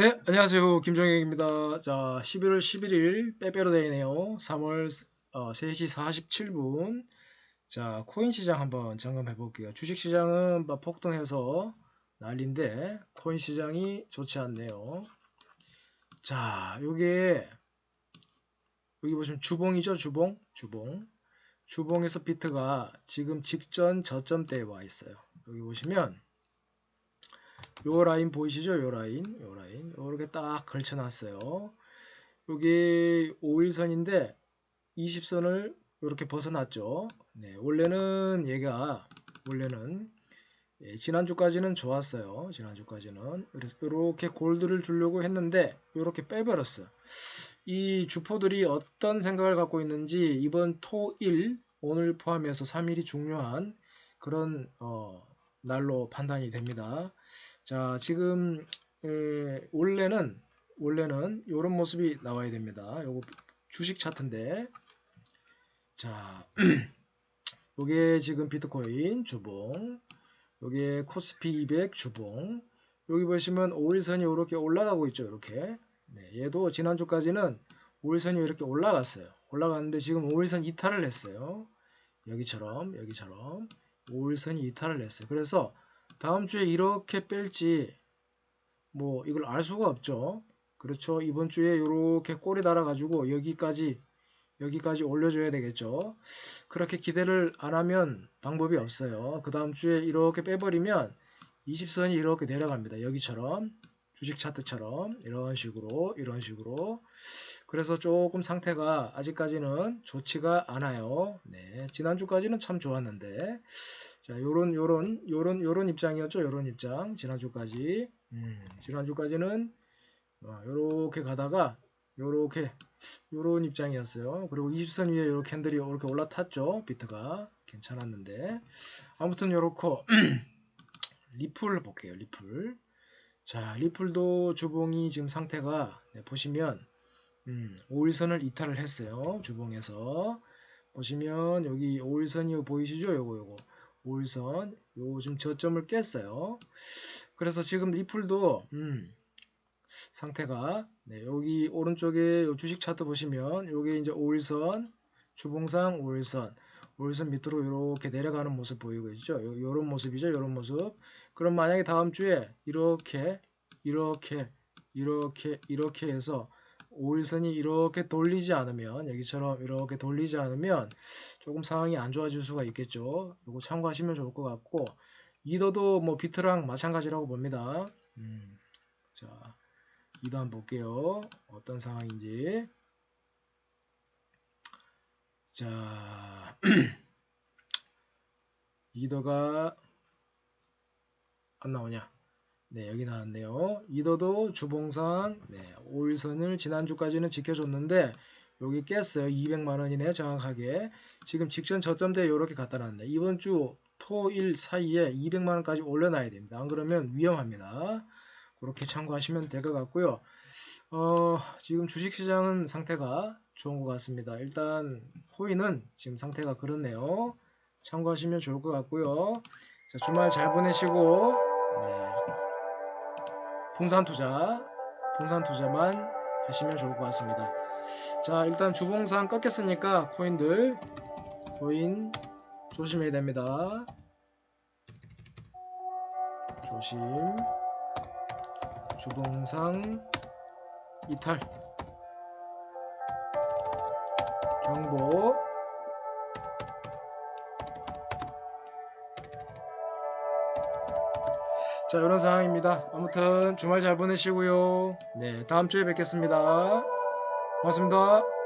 네, 안녕하세요. 김정혁입니다. 자, 11월 11일 빼빼로데이네요. 3월 어, 3시 47분. 자, 코인 시장 한번 점검해 볼게요. 주식 시장은 막 폭등해서 난리인데 코인 시장이 좋지 않네요. 자, 요게 여기 보시면 주봉이죠, 주봉. 주봉. 주봉에서 비트가 지금 직전 저점대에 와 있어요. 여기 보시면 요 라인 보이시죠? 요 라인, 요 라인. 요렇게 딱 걸쳐놨어요. 요게 5일선인데 20선을 이렇게 벗어났죠. 네, 원래는 얘가 원래는 예, 지난주까지는 좋았어요. 지난주까지는 그래서 이렇게 골드를 주려고 했는데 이렇게 빼버렸어요. 이 주포들이 어떤 생각을 갖고 있는지 이번 토일 오늘 포함해서 3일이 중요한 그런 어, 날로 판단이 됩니다. 자, 지금 에, 원래는 원래는 이런 모습이 나와야 됩니다. 요거 주식 차트인데 자, 요게 지금 비트코인 주봉, 요게 코스피 200 주봉. 여기 보시면 5일선이 이렇게 올라가고 있죠. 이렇게. 네, 얘도 지난주까지는 5일선이 이렇게 올라갔어요. 올라갔는데 지금 5일선 이탈을 했어요. 여기처럼 여기처럼 5일선이 이탈을 했어요. 그래서 다음 주에 이렇게 뺄지 뭐 이걸 알 수가 없죠. 그렇죠. 이번 주에 이렇게 꼬리 달아 가지고 여기까지 여기까지 올려줘야 되겠죠. 그렇게 기대를 안 하면 방법이 없어요. 그 다음 주에 이렇게 빼버리면 20선이 이렇게 내려갑니다. 여기처럼 주식 차트처럼 이런 식으로 이런 식으로 그래서 조금 상태가 아직까지는 좋지가 않아요. 네, 지난주까지는 참 좋았는데 자, 요런 요런 요런 요런 입장이었죠. 요런 입장 지난주까지 음, 지난주까지는 어, 요렇게 가다가 요렇게 요런 입장이었어요. 그리고 20선 위에 요 캔들이 이렇게 올라탔죠. 비트가 괜찮았는데 아무튼 요렇고 리플 볼게요. 리플 자, 리플도 주봉이 지금 상태가 네, 보시면 음, 5일선을 이탈을 했어요. 주봉에서 보시면 여기 5일선이 보이시죠? 요거 요거 5일선 요 지금 저점을 깼어요. 그래서 지금 리플도 음, 상태가 네, 여기 오른쪽에 요 주식 차트 보시면 요게 이제 5일선 주봉상 5일선 5일선 밑으로 이렇게 내려가는 모습 보이고 있죠. 요, 요런 모습이죠. 요런 모습. 그럼 만약에 다음 주에 이렇게 이렇게 이렇게 이렇게 해서 5일선이 이렇게 돌리지 않으면 여기처럼 이렇게 돌리지 않으면 조금 상황이 안 좋아질 수가 있겠죠. 이거 참고하시면 좋을 것 같고 이더도 뭐 비트랑 마찬가지라고 봅니다. 음, 자 이더 한번 볼게요. 어떤 상황인지 자 이더가 안 나오냐? 네, 여기 나왔네요. 이더도 주봉상 네, 5일선을 지난주까지는 지켜줬는데 여기 깼어요. 200만원이네 정확하게. 지금 직전 저점대에 이렇게 갖다 놨네. 이번 주 토 일 사이에 200만원까지 올려놔야 됩니다. 안 그러면 위험합니다. 그렇게 참고하시면 될 것 같고요. 어, 지금 주식시장은 상태가 좋은 것 같습니다. 일단 코인은 지금 상태가 그렇네요. 참고하시면 좋을 것 같고요. 자, 주말 잘 보내시고 네. 분산 투자, 분산 투자만 하시면 좋을 것 같습니다. 자, 일단 주봉상 꺾였으니까 코인들 코인 조심해야 됩니다. 조심. 주봉상 이탈. 경보. 자, 이런 상황입니다. 아무튼 주말 잘 보내시고요. 네, 다음 주에 뵙겠습니다. 고맙습니다.